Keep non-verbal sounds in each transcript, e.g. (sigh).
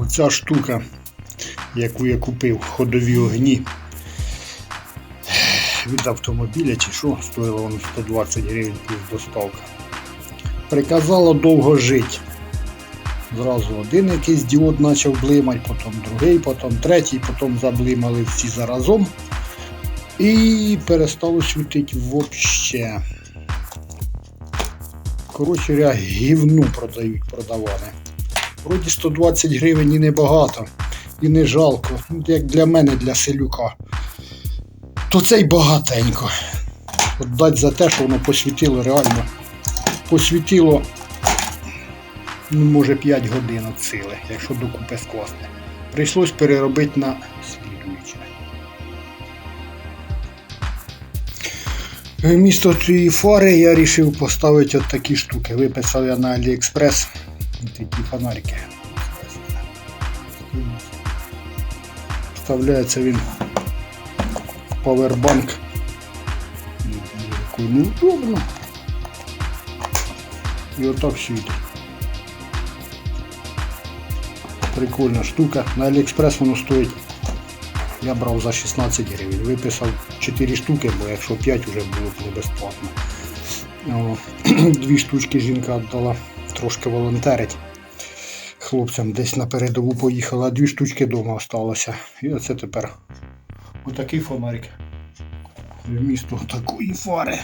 Оця штука, яку я купив, ходові огні від автомобіля чи що, стоїло воно 120 гривень плюс доставка. Приказало довго жити. Зразу один якийсь діод почав блимати, потім другий, потім третій, потім заблимали всі заразом. І перестало світити взагалі. Коротше, гівну продають, продавали. Вроді 120 гривень і небагато, і не жалко. Як для мене, для селюка. То це й багатенько. От дать за те, що воно посвітило реально. Посвітило, ну, може 5 годин сили, якщо докупи скласти. Прийшлось переробити на слідуюче. Вмісто цієї фари я вирішив поставити от такі штуки. Виписав я на AliExpress такі фонарики. Вставляється він в павербанк. Неудобно. І отак світить. Прикольна штука. На Aliexpress воно стоїть. Я брав за 16 гривень. Виписав 4 штуки, бо якщо 5 вже було б безплатно. (clears throat) Дві штучки жінка віддала трошки волонтерить. Хлопцям десь на передову поїхала, дві штучки вдома залишилося. І оце тепер отакий фонарик. Вмісто такої фари.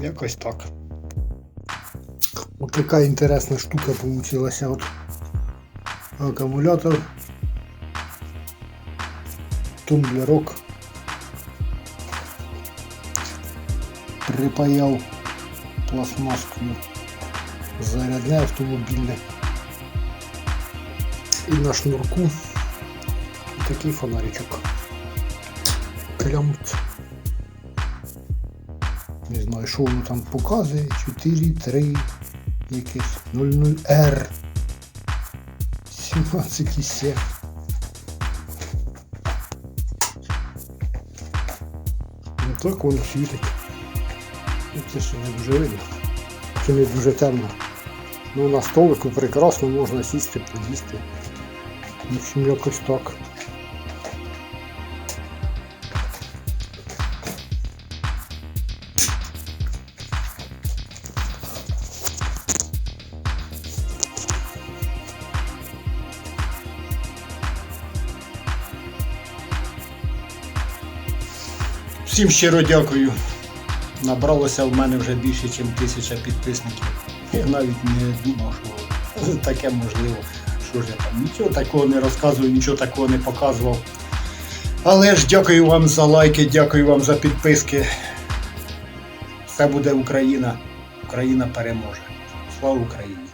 Якось так. Ось така інтересна штука получилася. От акумулятор. Тумблерок. Припаяв пластмаскою зарядне автомобільне. І на шнурку такий фонаричок. Клямт. Не знаю, що воно там показує. 4, 3, якесь 00R. 17,7. Ну так воно світить. Це ще не дуже видно. Чи не дуже темно. Ну на столику прекрасно можна сісти, поїсти. В общем, якось так. Всім щиро дякую. Набралося в мене вже більше, ніж тисяча підписників. Я навіть не думав, що таке можливо. Що ж я там нічого такого не розказую, нічого такого не показував. Але ж дякую вам за лайки, дякую вам за підписки. Все буде Україна. Україна переможе. Слава Україні!